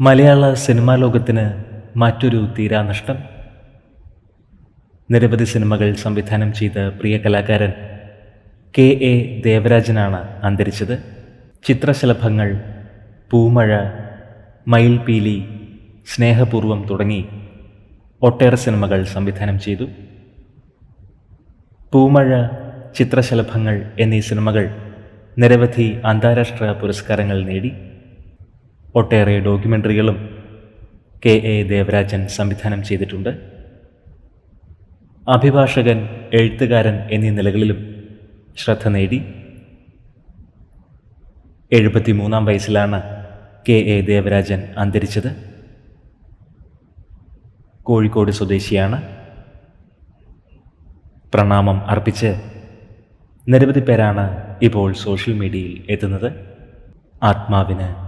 മലയാള cinema ലോകത്തിന് മറ്റൊരു തീരാനഷ്ടം. നിരവധി സിനിമകൾ സംവിധാനം ചെയ്ത പ്രിയ കലാകാരൻ കെ എ ദേവരാജനാണ് അന്തരിച്ചത്. ചിത്രശലഭങ്ങൾ പൂമഴ മയിൽപീലി സ്നേഹപൂർവം തുടങ്ങി ഒട്ടേറെ സിനിമകൾ സംവിധാനം ചെയ്തു. പൂമഴ ചിത്രശലഭങ്ങൾ എന്നീ സിനിമകൾ നിരവധി അന്താരാഷ്ട്ര പുരസ്കാരങ്ങൾ നേടി. ഒട്ടേറെ ഡോക്യുമെന്ററികളും കെ എ ദേവരാജൻ സംവിധാനം ചെയ്തിട്ടുണ്ട്. അഭിഭാഷകൻ എഴുത്തുകാരൻ എന്നീ നിലകളിലും ശ്രദ്ധ നേടി. എഴുപത്തിമൂന്നാം വയസ്സിലാണ് കെ എ ദേവരാജൻ അന്തരിച്ചത്. കോഴിക്കോട് സ്വദേശിയാണ്. പ്രണാമം അർപ്പിച്ച് നിരവധി പേരാണ് ഇപ്പോൾ സോഷ്യൽ മീഡിയയിൽ എത്തുന്നത്. ആത്മാവിന്